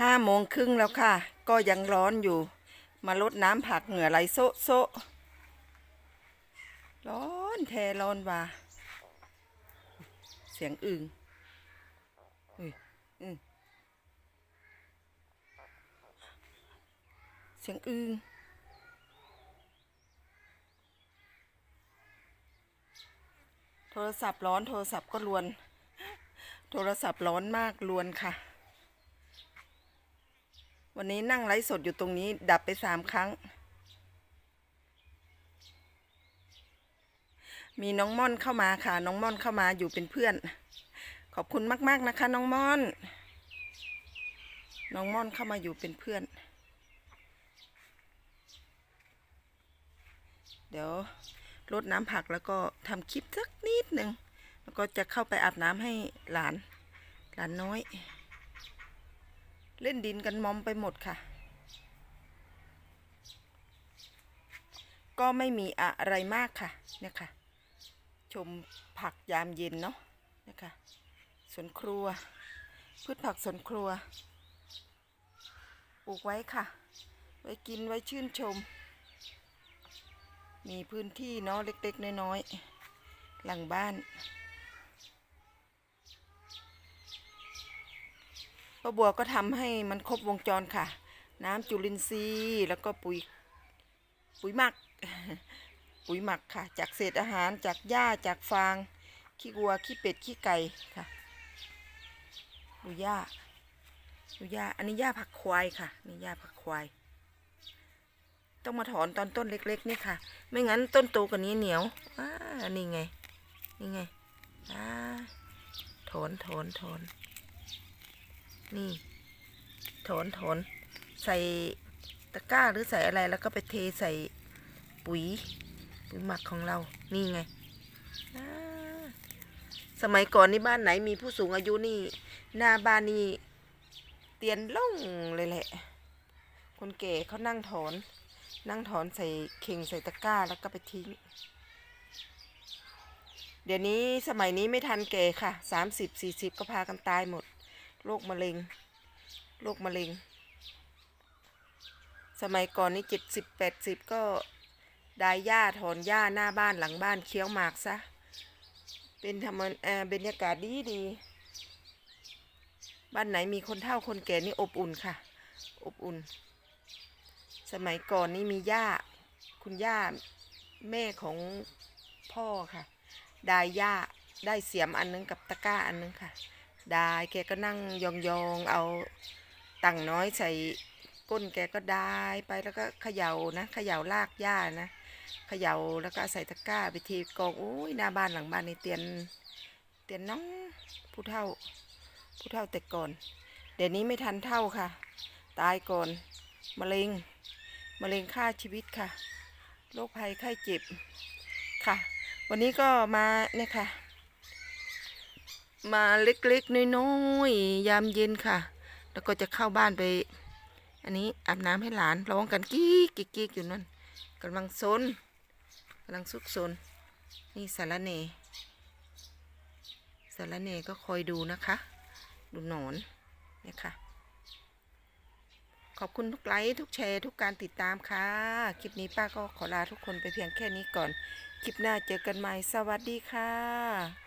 ห้าโมงครึ่งแล้วค่ะ ก็ยังร้อนอยู่ มาลดน้ำผักเหงื่อไหลโซะโซะร้อนแทร้อนว่า เสียงอึงอุ้ยอืมเสียงอึงโทรศัพท์ร้อนโทรศัพท์ก็รวน โทรศัพท์ร้อนมากรวนค่ะ วันนี้นั่งไลฟ์สดอยู่ตรงนี้ ดับไปสามครั้ง มีน้องม่อนเข้ามาค่ะ น้องม่อนเข้ามาอยู่เป็นเพื่อน ขอบคุณมาก ๆนะคะ น้องม่อน น้องม่อนเข้ามาอยู่เป็นเพื่อน เดี๋ยวรดน้ำผักแล้วก็ทำคลิปสักนิดหนึ่งแล้วก็จะเข้าไปอาบน้ำให้หลาน หลานน้อย เล่นดินกันมอมไปหมดค่ะ ก็ไม่มีอะไรมากค่ะเนี่ยค่ะ ชมผักยามเย็นเนาะเนี่ยค่ะสวนครัว พืชผักสวนครัวปลูกไว้ค่ะ ไว้กินไว้ชื่นชม มีพื้นที่เนาะเล็กๆน้อยๆหลังบ้าน ป้าบัวก็ทำให้มันครบวงจรค่ะ น้ำจุลินทรีย์แล้วก็ปุ๋ยปุ๋ยหมัก ปุ๋ยหมักค่ะ จากเศษอาหารจากหญ้าจากฟาง ขี้วัวขี้เป็ดขี้ไก่ค่ะดูหญ้าดูหญ้าอันนี้หญ้าผักควายค่ะ นี่หญ้าผักควาย ต้องมาถอนตอนต้นเล็ก ๆ นี่ค่ะ ไม่งั้นต้นโตกว่านี้เหนียวอ่านี่ไง นี่ไงอ่าถอนถอนถอน นี่ถอนถอนใส่ตะกร้าหรือใส่อะไรแล้วก็ไปเทใส่ปุ๋ยปุ๋ยหมักของเรา นี่ไง สมัยก่อนนี่บ้านไหนมีผู้สูงอายุนี่ หน้าบ้านนี่เตียนล่องเลยแหละ คนแก่เขานั่งถอน นั่งถอนใส่เข่งใส่ตะกร้าแล้วก็ไปทิ้ง เดี๋ยวนี้สมัยนี้ไม่ทันแก่ค่ะสามสิบสี่สิบก็พากันตายหมด โรคมะเร็ง โรคมะเร็ง สมัยก่อนนี่เจ็ดสิบแปดสิบก็ดายหญ้าถอนหญ้าหน้าบ้านหลังบ้านเคี้ยวหมากซะ เป็นธรรมเอ่อบรรยากาศดีดี บ้านไหนมีคนเฒ่าคนแก่นี่อบอุ่นค่ะ อบอุ่น สมัยก่อนนี่มีย่า คุณย่าแม่ของพ่อค่ะ ดายย่าได้เสียมอันนึงกับตะกร้าอันนึงค่ะ ไดายแกก็นั่งยองๆเอาตังน้อยใส่ก้นแกก็ไดายไปแล้วก็เขย่านะเขย่าลากหญ้านะเขย่าแล้วก็ใส่ตะกร้าไปทีกองโอ้ยหน้าบ้านหลังบ้านในเตียนเตียนน้องผู้เฒ่า ผู้เฒ่าแต่ก่อน เดี๋ยวนี้ไม่ทันเท่าค่ะ ตายก่อนมะเร็งมะเร็งฆ่าชีวิตค่ะโรคภัยไข้เจ็บค่ะ วันนี้ก็มาเนี่ยค่ะ มาเล็กๆน้อยๆยามเย็นค่ะ แล้วก็จะเข้าบ้านไป อันนี้อาบน้ำให้หลานร้องกันกี้กิ๊กกิ๊อยู่นั่นกำลังซนกำลังซุกซนนี่สารเนสารเนก็คอยดูนะคะ ดูหนอนเนี่ยค่ะ ขอบคุณทุกไลค์ทุกแชร์ ทุกการติดตามค่ะ คลิปนี้ป้าก็ขอลาทุกคนไปเพียงแค่นี้ก่อน คลิปหน้าเจอกันใหม่สวัสดีค่ะ